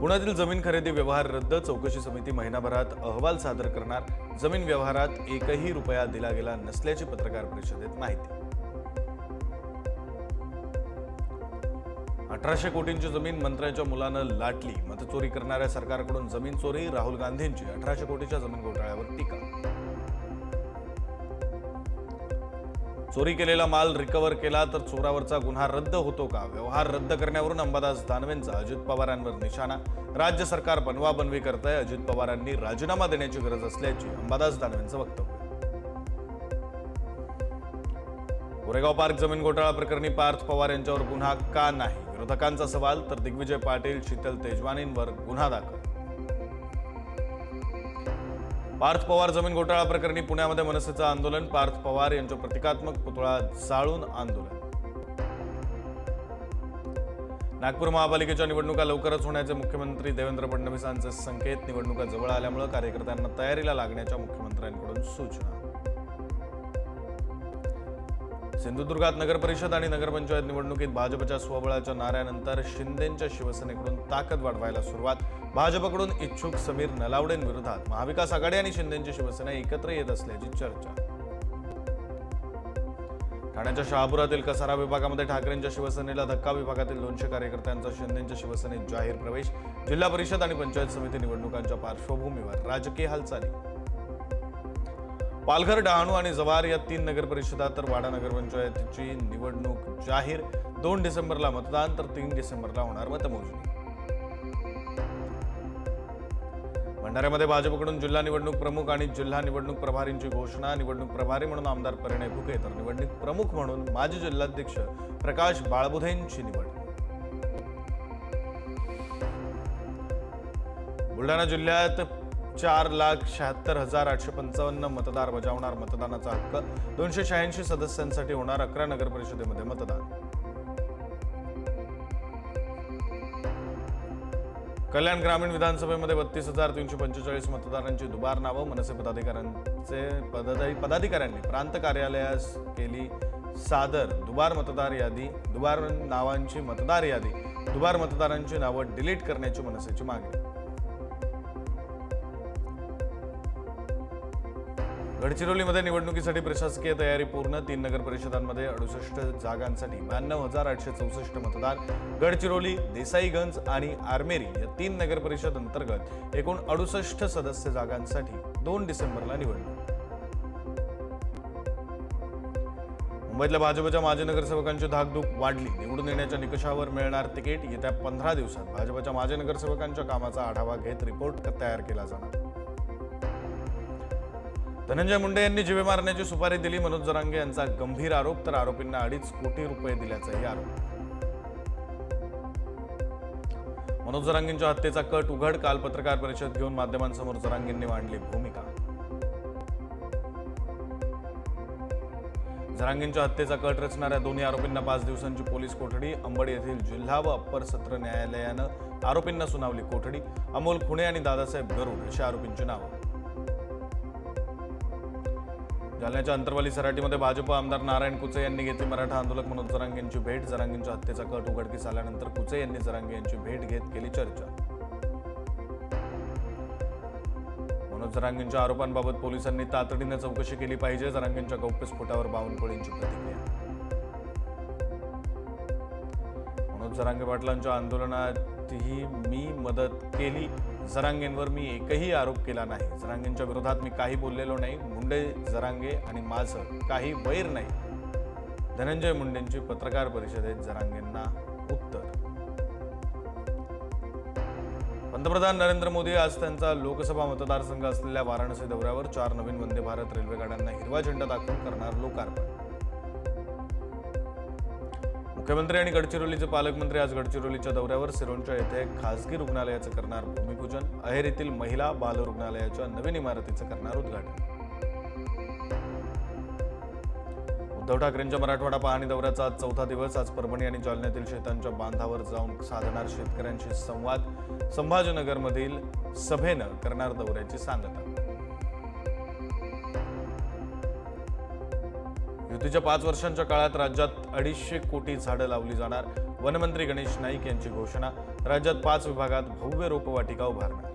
पुण्यातील जमीन खरेदी व्यवहार रद्द चौकशी समिती महिनाभरात अहवाल सादर करणार. जमीन व्यवहारात एकही रुपया दिला गेला नसल्याची पत्रकार परिषदेत माहिती. अठराशे कोटींची जमीन मंत्र्यांच्या मुलानं लाटली. मतचोरी करणाऱ्या सरकारकडून जमीन चोरी राहुल गांधींची अठराशे कोटीच्या जमीन घोटाळ्यावर टीका. चोरी केलेला माल रिकव्हर केला तर चोरावरचा गुन्हा रद्द होतो का? व्यवहार रद्द करण्यावरून अंबादास दानवेंचा अजित पवारांवर निशाणा. राज्य सरकार बनवा बनवी करतंय. अजित पवारांनी राजीनामा देण्याची गरज असल्याची अंबादास दानवेंचं वक्तव्य. कोरेगाव पार्क जमीन घोटाळा प्रकरणी पार्थ पवार यांच्यावर गुन्हा का नाही? विरोधकांचा सवाल तर दिग्विजय पाटील शीतल तेजवानींवर गुन्हा दाखल. पार्थ पवार जमीन घोटाळा प्रकरणी पुण्यामध्ये मनसेचं आंदोलन. पार्थ पवार यांच्या प्रतिकात्मक पुतळा जाळून आंदोलन. नागपूर महापालिकेच्या निवडणुका लवकरच होण्याचे मुख्यमंत्री देवेंद्र फडणवीसांचे संकेत. निवडणुका जवळ आल्यामुळे कार्यकर्त्यांना तयारीला लागण्याच्या मुख्यमंत्र्यांकडून सूचना. सिंधुदुर्गात नगर परिषद आणि नगरपंचायत निवडणुकीत भाजपच्या स्वबळाच्या नाऱ्यानंतर शिंदेच्या शिवसेनेकडून ताकद वाढवायला सुरुवात. भाजपकडून इच्छुक समीर नलावडेंविरोधात महाविकास आघाडी आणि शिंदेची शिवसेना एकत्र येत असल्याची चर्चा. ठाण्याच्या शहापुरातील कसारा विभागामध्ये ठाकरेंच्या शिवसेनेला धक्का विभागातील दोनशे कार्यकर्त्यांचा शिंदेच्या शिवसेनेत जाहीर प्रवेश जिल्हा परिषद आणि पंचायत समिती निवडणुकांच्या पार्श्वभूमीवर राजकीय हालचाली. पालघर डहाणू आणि जव्हार या तीन नगर परिषदा तर वाडा नगरपंचायतीची निवडणूक जाहीर. दोन डिसेंबरला मतदान तर तीन डिसेंबरला होणार मतमोजणी. भंडाऱ्यामध्ये भाजपकडून जिल्हा निवडणूक प्रमुख आणि जिल्हा निवडणूक प्रभारींची घोषणा निवडणूक प्रभारी म्हणून आमदार परिणय भुके तर निवडणूक प्रमुख म्हणून माजी जिल्हाध्यक्ष प्रकाश बाळबुधेंची निवड. बुलढाणा जिल्ह्यात चार लाख शहात्तर हजार आठशे पंचावन्न मतदार बजावणार मतदानाचा हक्क दोनशे शहाऐंशी सदस्यांसाठी होणार अकरा नगर परिषदेमध्ये मतदान. कल्याण ग्रामीण विधानसभेमध्ये बत्तीस हजार तीनशे पंचेचाळीस मतदारांची दुबार नावं. मनसे पदाधिकाऱ्यांचे पदाधि पदाधिकाऱ्यांनी प्रांत कार्यालयास केली सादर. दुबार मतदार यादी दुबार नावांची मतदार यादी दुबार मतदारांची नावं डिलीट करण्याची मनसेची मागणी. गडचिरोलीमध्ये निवडणुकीसाठी प्रशासकीय तयारी पूर्ण. तीन नगर परिषदांमध्ये अडुसष्ट जागांसाठी ब्याण्णव हजार आठशे चौसष्ट मतदार. गडचिरोली देसाईगंज आणि आर्मेरी या तीन नगर परिषद अंतर्गत एकूण अडुसष्ट सदस्य जागांसाठी दोन डिसेंबरला निवडणूक. मुंबईतल्या भाजपच्या माजी नगरसेवकांची धाकधूक वाढली. निवडून येण्याच्या निकषावर मिळणार तिकीट येत्या पंधरा दिवसात. भाजपच्या माजी नगरसेवकांच्या कामाचा आढावा घेत रिपोर्ट तयार केला जाणार. धनंजय मुंडे यांनी जीवे मारण्याची सुपारी दिली. मनोज जरांगे यांचा गंभीर आरोप तर आरोपींना अडीच कोटी रुपये दिल्याचाही आरोप. मनोज जरांगेंच्या हत्येचा कट उघड काल पत्रकार परिषद घेऊन माध्यमांसमोर जरांगेंनी मांडली भूमिका. जरांगेंच्या हत्येचा कट रचणाऱ्या दोन्ही आरोपींना पाच दिवसांची पोलीस कोठडी अंबड येथील जिल्हा व अप्पर सत्र न्यायालयानं आरोपींना सुनावली कोठडी. अमोल खुणे आणि दादासाहेब गरुड अशा आरोपींची नावं. जालन्याच्या अंतरवाली सराटीमध्ये भाजप आमदार नारायण कुचे यांनी घेतली मराठा आंदोलक मनोज जरांगे यांची भेट. जरांगेंच्या हत्येचा कट उघडकीस आल्यानंतर कुचे यांनी जरांगे यांची भेट घेत केली चर्चा. मनोज जरांगेंच्या आरोपांबाबत पोलिसांनी तातडीने चौकशी केली पाहिजे. जरांगेंच्या गौप्यस्फोटावर बावनकुळेंची प्रतिक्रिया. मनोज जरांगे पाटलांच्या आंदोलनातही मी मदत केली. जरांगेंवर मी एकही आरोप केला नाही. जरांगेंच्या विरोधात मी काही बोललेलो नाही. मुंडे जरांगे आणि माझं काही वैर नाही. धनंजय मुंडेंची पत्रकार परिषदेत जरांगेंना उत्तर. पंतप्रधान नरेंद्र मोदी आज त्यांचा लोकसभा मतदारसंघ असलेल्या वाराणसी दौऱ्यावर चार नवीन वंदे भारत रेल्वे गाड्यांना हिरवा झेंडा दाखवून करणार लोकार्पण. मुख्यमंत्री आणि गडचिरोलीचे पालकमंत्री आज गडचिरोलीच्या दौऱ्यावर सिरोंचा येथे खासगी रुग्णालयाचं करणार भूमिपूजन. अहेरीतील महिला बाल रुग्णालयाच्या नवीन इमारतीचं करणार उद्घाटन. उद्धव ठाकरेंच्या मराठवाडा पाहणी दौऱ्याचा आज चौथा दिवस. आज परभणी आणि जालन्यातील शेतांच्या बांधावर जाऊन साधणार शेतकऱ्यांशी संवाद. संभाजीनगरमधील सभेनं करणार दौऱ्याची सांगता. युतीच्या पाच वर्षांच्या काळात राज्यात अडीचशे कोटी झाडं लावली जाणार. वनमंत्री गणेश नाईक यांची घोषणा. राज्यात पाच विभागात भव्य रोपवाटिका उभारणार.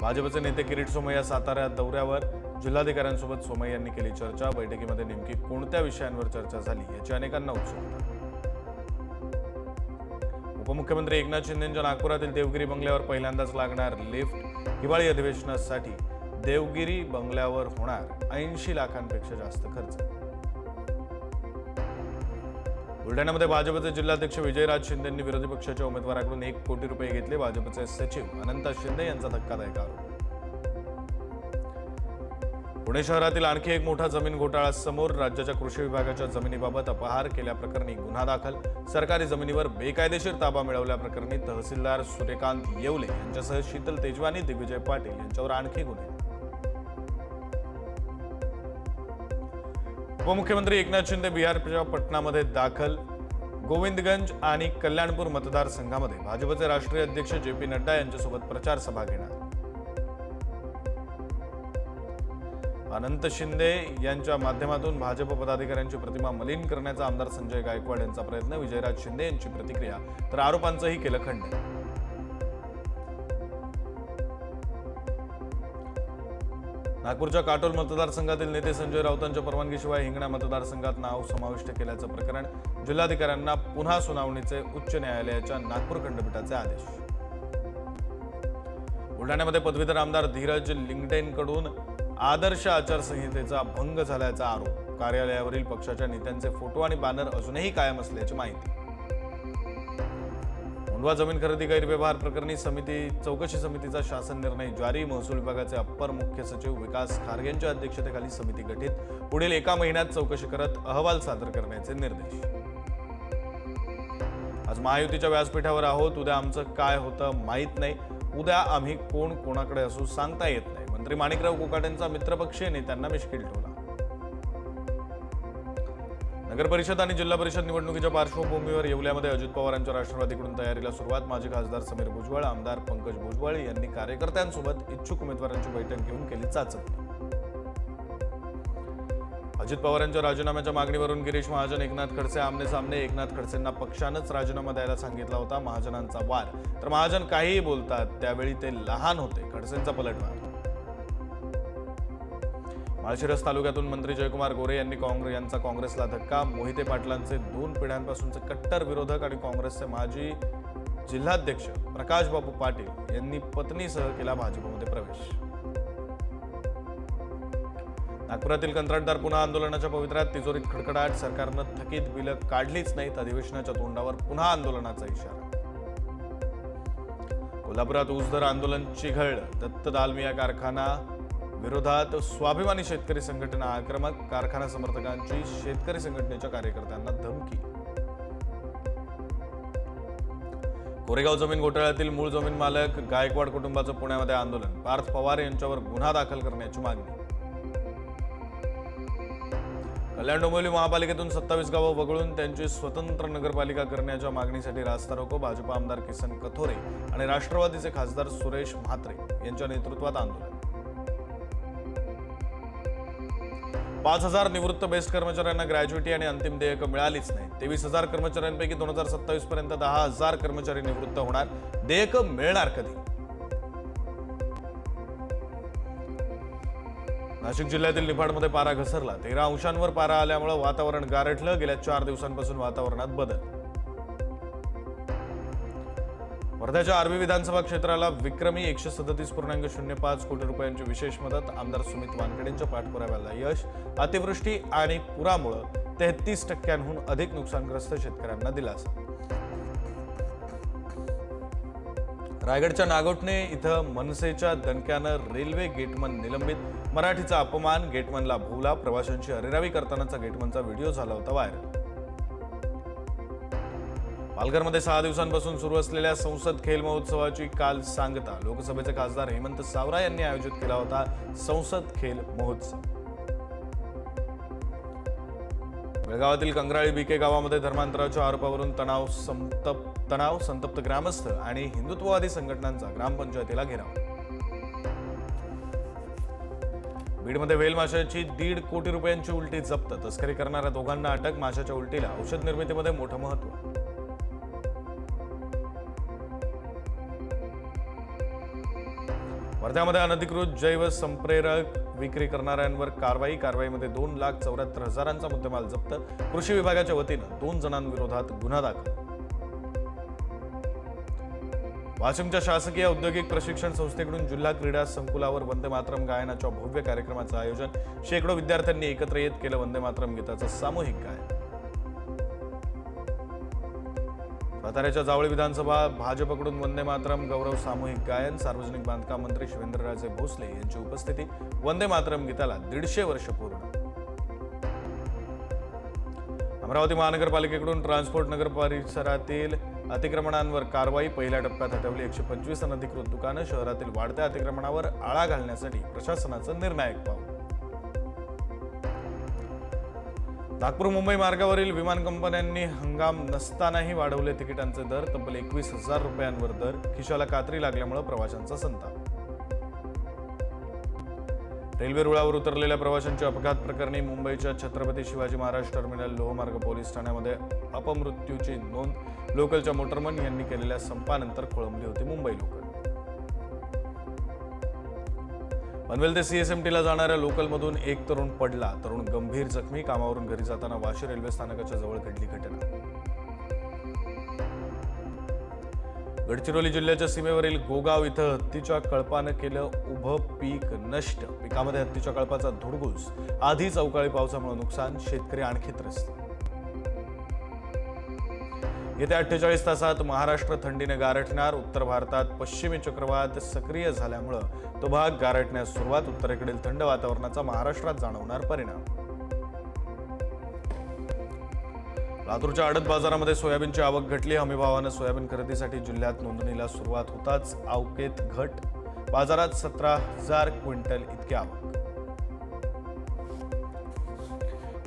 भाजपचे नेते किरीट सोमय्या सातारा दौऱ्यावर. जिल्हाधिकाऱ्यांसोबत सोमय्या यांनी केली चर्चा. बैठकीमध्ये नेमकी कोणत्या विषयांवर चर्चा झाली याची अनेकांना उत्सुकता. उपमुख्यमंत्री एकनाथ शिंदेच्या नागपुरातील देवगिरी बंगल्यावर पहिल्यांदाच लागणार लिफ्ट. हिवाळी अधिवेशनासाठी देवगिरी बंगल्यावर होणार ऐंशी लाखांपेक्षा जास्त खर्च. बुलढाण्यामध्ये भाजपचे जिल्हाध्यक्ष विजयराज शिंदेंनी विरोधी पक्षाच्या उमेदवाराकडून एक कोटी रुपये घेतले. भाजपचे सचिव अनंत शिंदे यांचा धक्कादायक आरोप. पुणे शहरातील आणखी एक मोठा जमीन घोटाळा समोर राज्याच्या कृषी विभागाच्या जमिनीबाबत अपहार केल्याप्रकरणी गुन्हा दाखल. सरकारी जमिनीवर बेकायदेशीर ताबा मिळवल्याप्रकरणी तहसीलदार सूर्यकांत येवले यांच्यासह शीतल तेजवानी दिग्विजय पाटील यांच्यावर आणखी गुन्हे. उपमुख्यमंत्री एकनाथ शिंदे बिहारच्या पटनामध्ये दाखल. गोविंदगंज आणि कल्याणपूर मतदारसंघामध्ये भाजपचे राष्ट्रीय अध्यक्ष जे पी नड्डा यांच्यासोबत प्रचार सभा घेणार. अनंत शिंदे यांच्या माध्यमातून भाजप पदाधिकाऱ्यांची प्रतिमा मलिन करण्याचा आमदार संजय गायकवाड यांचा प्रयत्न विजयराज शिंदे यांची प्रतिक्रिया तर आरोपांचंही केलं खंडन. नागपूरच्या काटोल मतदारसंघातील नेते संजय राऊतांच्या परवानगीशिवाय हिंगणा मतदारसंघात नाव समाविष्ट केल्याचं प्रकरण जिल्हाधिकाऱ्यांना पुन्हा सुनावणीचे उच्च न्यायालयाच्या नागपूर खंडपीठाचे आदेश. बुलढाण्यामध्ये पदवीधर आमदार धीरज लिंगडेंकडून आदर्श आचारसंहितेचा भंग झाल्याचा आरोप. कार्यालयावरील पक्षाच्या नेत्यांचे फोटो आणि बॅनर अजूनही कायम असल्याची माहिती. मुंडवा जमीन खरेदी गैरव्यवहार प्रकरणी समिती चौकशी समितीचा शासन निर्णय जारी. महसूल विभागाचे अप्पर मुख्य सचिव विकास खारगेंच्या अध्यक्षतेखाली समिती गठीत. पुढील एका महिन्यात चौकशी करत अहवाल सादर करण्याचे निर्देश. आज महायुतीच्या व्यासपीठावर आहोत. उद्या आमचं काय होतं माहीत नाही. उद्या आम्ही कोण कोणाकडे असू सांगता येत नाही. मंत्री माणिकराव कोकाटेंचा मित्रपक्षीय नेत्यांना मिश्किल ठेवला नगर परिषद आणि जिल्हा परिषद निवडणुकीच्या पार्श्वभूमीवर येवल्यामध्ये अजित पवारांच्या राष्ट्रवादीकडून तयारीला सुरुवात. माजी खासदार समीर भुजबळ आमदार पंकज भुजबळ यांनी कार्यकर्त्यांसोबत इच्छुक उमेदवारांची बैठक घेऊन केली चाचपणी अजित पवार यांच्या राजीनाम्याच्या मागणीवरून गिरीश महाजन एकनाथ खडसे आमने सामने एकनाथ खडसेंना पक्षानंच राजीनामा द्यायला सांगितला होता महाजनांचा वार. तर महाजन काहीही बोलतात त्यावेळी ते लहान होते खडसेंचा पलटवार. माळशिरस तालुक्यातून मंत्री जयकुमार गोरे यांनी काँग्रेस यांचा काँग्रेसला धक्का. मोहिते पाटलांचे दोन पिढ्यांपासूनचे कट्टर विरोधक आणि काँग्रेसचे माजी जिल्हाध्यक्ष प्रकाशबाबू पाटील यांनी पत्नीसह केला भाजपमध्ये प्रवेश. नागपुरातील कंत्राटदार पुन्हा आंदोलनाच्या पवित्र्यात तिजोरीत खडखडाट. सरकारनं थकीत बिलं काढलीच नाहीत. अधिवेशनाच्या तोंडावर पुन्हा आंदोलनाचा इशारा. कोल्हापुरात ऊसदर आंदोलन चिघळ दत्त दालमिया कारखाना विरोधात स्वाभिमानी शेतकरी संघटना आक्रमक कारखाना समर्थकांची शेतकरी संघटनेच्या कार्यकर्त्यांना धमकी. कोरेगाव जमीन घोटाळ्यातील मूळ जमीन मालक गायकवाड कुटुंबाचं पुण्यामध्ये आंदोलन. पार्थ पवार यांच्यावर गुन्हा दाखल करण्याची मागणी. कल्याण डोंबिवली महापालिकेतून सत्तावीस गावं वगळून त्यांची स्वतंत्र नगरपालिका करण्याच्या मागणीसाठी रास्ता रोको भाजपा आमदार किसन कथोरे आणि राष्ट्रवादीचे खासदार सुरेश म्हात्रे यांच्या नेतृत्वात आंदोलन. पाच हजार निवृत्त बेस्ट कर्मचाऱ्यांना ग्रॅज्युएटी आणि अंतिम देयक मिळालीच नाही. तेवीस हजार कर्मचाऱ्यांपैकी दोन हजार सत्तावीस पर्यंत दहा हजार कर्मचारी निवृत्त होणार. देयक मिळणार कधी? नाशिक जिल्ह्यातील निफाडमध्ये पारा घसरला. तेरा अंशांवर पारा आल्यामुळे वातावरण गारठलं. गेल्या चार दिवसांपासून वातावरणात बदल. वर्ध्याच्या आर्वी विधानसभा क्षेत्राला विक्रमी एकशे सदतीस पूर्णांक शून्य पाच कोटी रुपयांची विशेष मदत आमदार सुमित वानखेडेंच्या पाठपुराव्याला यश अतिवृष्टी आणि पुरामुळं तेहतीस टक्क्यांहून अधिक नुकसानग्रस्त शेतकऱ्यांना दिलासा. रायगडच्या नागोठणे इथं मनसेच्या दणक्यानं रेल्वे गेटमन निलंबित मराठीचा अपमान गेटमनला भोवला प्रवाशांची अरेरावी करतानाचा गेटमनचा व्हिडिओ झाला होता व्हायरल. पालघरमध्ये सहा दिवसांपासून सुरू असलेल्या संसद खेल महोत्सवाची काल सांगता लोकसभेचे खासदार हेमंत सावरा यांनी आयोजित केला होता संसद खेल महोत्सव. बेळगावातील कंगराळी बीके गावामध्ये धर्मांतराच्या आरोपावरून तणाव संतप्त तणाव संतप्त ग्रामस्थ आणि हिंदुत्ववादी संघटनांचा ग्रामपंचायतीला घेराव. बीडमध्ये वेल माशाची दीड कोटी रुपयांची उलटी जप्त तस्करी करणाऱ्या दोघांना अटक माशाच्या उलटीला औषध निर्मितीमध्ये मोठं महत्त्व वर्ध्यामध्ये अनधिकृत जैव संप्रेरक विक्री करणाऱ्यांवर कारवाई. कारवाईमध्ये दोन लाख चौऱ्याहत्तर हजारांचा मुद्देमाल जप्त. कृषी विभागाच्या वतीनं दोन जणांविरोधात गुन्हा दाखल. वाशिमच्या शासकीय औद्योगिक प्रशिक्षण संस्थेकडून जिल्हा क्रीडा संकुलावर वंदे मातरम गायनाच्या भव्य कार्यक्रमाचं आयोजन. शेकडो विद्यार्थ्यांनी एकत्र येत केलं वंदे मातरम गीताचं सामूहिक गायन. साताऱ्याच्या जावळी विधानसभा भाजपकडून वंदे मातरम गौरव सामूहिक गायन सार्वजनिक बांधकाम मंत्री शिवेंद्रराजे भोसले यांची उपस्थिती वंदे मातरम गीताला दीडशे वर्ष पूर्ण. अमरावती महानगरपालिकेकडून ट्रान्सपोर्ट नगर परिसरातील अतिक्रमणांवर कारवाई पहिल्या टप्प्यात हटवली. एकशे पंचवीस अनधिकृत दुकानं शहरातील वाढत्या अतिक्रमणावर आळा घालण्यासाठी प्रशासनाचं निर्णायक पाऊल. नागपूर मुंबई मार्गावरील विमान कंपन्यांनी हंगाम नसतानाही वाढवले तिकिटांचे दर. तब्बल एकवीस हजार रुपयांवर दर. खिशाला कात्री लागल्यामुळे प्रवाशांचा संताप. रेल्वे रुळावर उतरलेल्या प्रवाशांच्या अपघात प्रकरणी मुंबईच्या छत्रपती शिवाजी महाराज टर्मिनल लोहमार्ग पोलीस ठाण्यामध्ये अपमृत्यूची नोंद. लोकलच्या मोटरमन यांनी केलेल्या संपानंतर खोळंबली होती मुंबई लोकल. पनवेल ते सीएसएमटीला जाणाऱ्या लोकलमधून एक तरुण पडला. तरुण गंभीर जखमी. कामावरून घरी जाताना वाशी रेल्वे स्थानकाच्या जवळ घडली घटना. गडचिरोली जिल्ह्याच्या सीमेवरील गोगाव इथं हत्तीच्या कळपानं केलं उभं पीक नष्ट. पिकामध्ये हत्तीच्या कळपाचा धुडगूस. आधीच अवकाळी पावसामुळे नुकसान. शेतकरी आणखी त्रस्त. येत्या अठ्ठेचाळीस तासात महाराष्ट्र थंडीने गारठणार उत्तर भारतात पश्चिमी चक्रवात सक्रिय झाल्यामुळं तो भाग गारठण्यास सुरुवात उत्तरेकडील थंड वातावरणाचा महाराष्ट्रात जाणवणार परिणाम. लातूरच्या आडत बाजारामध्ये सोयाबीनची आवक घटली. हमीभावानं सोयाबीन खरेदीसाठी जिल्ह्यात नोंदणीला सुरुवात होताच. आवकेत घट. बाजारात सतरा हजार क्विंटल इतकी आवक.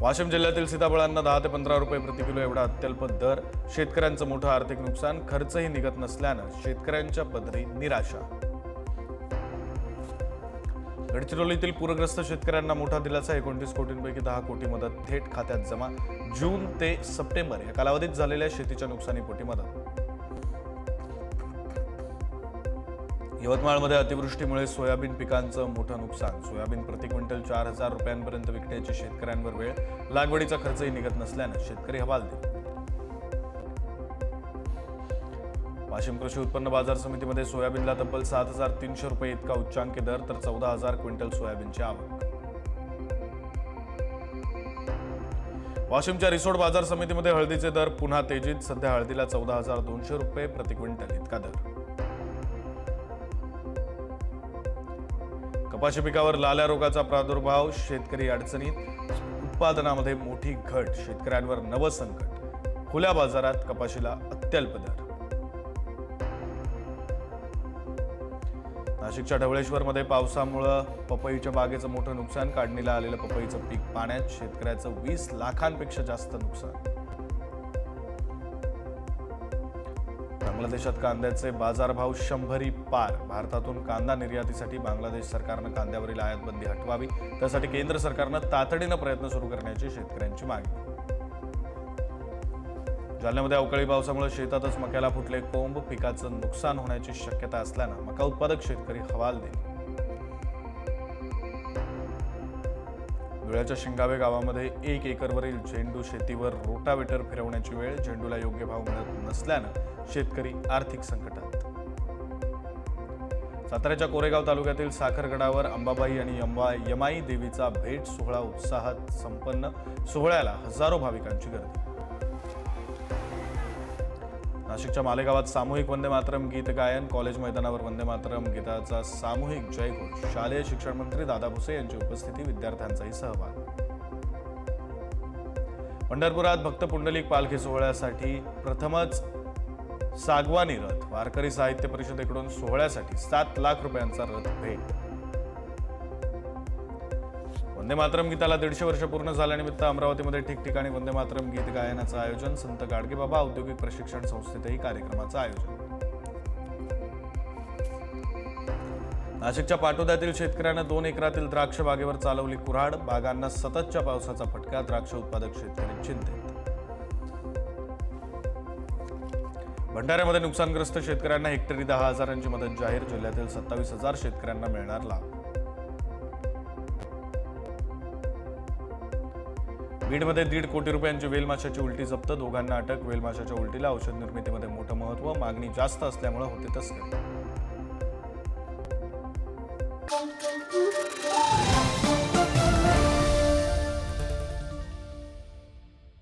वाशिम जिल्ह्यातील सीताफळांना दहा ते पंधरा रुपये प्रति किलो एवढा अत्यल्प दर. शेतकऱ्यांचं मोठं आर्थिक नुकसान खर्चही निघत नसल्यानं शेतकऱ्यांच्या पदरी निराशा. गडचिरोलीतील पूरग्रस्त शेतकऱ्यांना मोठा दिलासा एकोणतीस कोटींपैकी दहा कोटी मदत थेट खात्यात जमा. जून ते सप्टेंबर या कालावधीत झालेल्या शेतीच्या नुकसानीपोटी मदत. यवतमाळमध्ये अतिवृष्टीमुळे सोयाबीन पिकांचं मोठं नुकसान. सोयाबीन प्रति क्विंटल चार हजार रुपयांपर्यंत विकण्याची शेतकऱ्यांवर वेळ. लागवडीचा खर्चही निघत नसल्यानं शेतकरी हवालदिल. वाशिम कृषी उत्पन्न बाजार समितीमध्ये सोयाबीनला तब्बल सात हजार तीनशे रुपये इतका उच्चांकी दर तर चौदा हजार क्विंटल सोयाबीनची आवक. वाशिमच्या रिसोड बाजार समितीमध्ये हळदीचे दर पुन्हा तेजीत सध्या हळदीला चौदा हजार दोनशे रुपये प्रति क्विंटल इतका दर. कपाशी पिकावर लाल्या रोगाचा प्रादुर्भाव शेतकरी अडचणीत उत्पादनामध्ये मोठी घट शेतकऱ्यांवर नवं संकट. खुल्या बाजारात कपाशीला अत्यल्प दर. नाशिकच्या ढवळेश्वरमध्ये पावसामुळं पपईच्या बागेचं मोठं नुकसान काढणीला आलेलं पपईचं पीक पाण्यात शेतकऱ्याचं वीस लाखांपेक्षा जास्त नुकसान. बांगलादेशात कांद्याचे बाजारभाव शंभरी पार. भारतातून कांदा निर्यातीसाठी बांगलादेश सरकारनं कांद्यावरील आयात बंदी हटवावी. त्यासाठी केंद्र सरकारनं तातडीनं प्रयत्न सुरू करण्याची शेतकऱ्यांची मागणी. जालन्यामध्ये अवकाळी पावसामुळे शेतातच मक्याला फुटले कोंब. पिकाचं नुकसान होण्याची शक्यता असल्यानं मका उत्पादक शेतकरी हवाल हवालदिल. धुळ्याच्या शिंगावे गावामध्ये एक एकरवरील झेंडू शेतीवर रोटावेटर फिरवण्याची वेळ झेंडूला योग्य भाव मिळत नसल्यानं शेतकरी आर्थिक संकटात. साताऱ्याच्या कोरेगाव तालुक्यातील साखरगडावर अंबाबाई आणि यंबा यमाई देवीचा भेट सोहळा उत्साहात संपन्न. सोहळ्याला हजारो भाविकांची गर्दी. नाशिकच्या मालेगावात सामूहिक वंदे मातरम गीत गायन कॉलेज मैदानावर वंदे मातरम गीताचा सामूहिक जयघोष. शालेय शिक्षण मंत्री दादा भुसे यांची उपस्थिती विद्यार्थ्यांचाही सहभाग. पंढरपुरात भक्त पुंडलिक पालखी सोहळ्यासाठी प्रथमच सागवानी रथ. वारकरी साहित्य परिषदेकडून सोहळ्यासाठी सात लाख रुपयांचा रथ भेट वंदे मातरम गीताला दीडशे वर्ष पूर्ण झाल्यानिमित्त अमरावतीमध्ये ठिकठिकाणी वंदे मातरम गीत गायनाचं आयोजन संत गाडगेबाबा औद्योगिक प्रशिक्षण संस्थेतही कार्यक्रमाचं आयोजन. नाशिकच्या पाटोद्यातील शेतकऱ्यांना दोन एकरातील द्राक्ष बागेवर चालवली कुऱ्हाड बागांना सततच्या पावसाचा फटका द्राक्ष उत्पादक शेतकरी चिंतेत. भंडाऱ्यामध्ये नुकसानग्रस्त शेतकऱ्यांना हेक्टरी दहा हजारांची मदत जाहीर जिल्ह्यातील सत्तावीस हजार शेतकऱ्यांना मिळणार लाभ. बीडमध्ये दीड कोटी रुपयांची वेलमाशाची उलटी जप्त. दोघांना अटक. वेलमाशाच्या उलटीला औषध निर्मितीमध्ये मोठं महत्त्व मागणी जास्त असल्यामुळे होते तस्करी.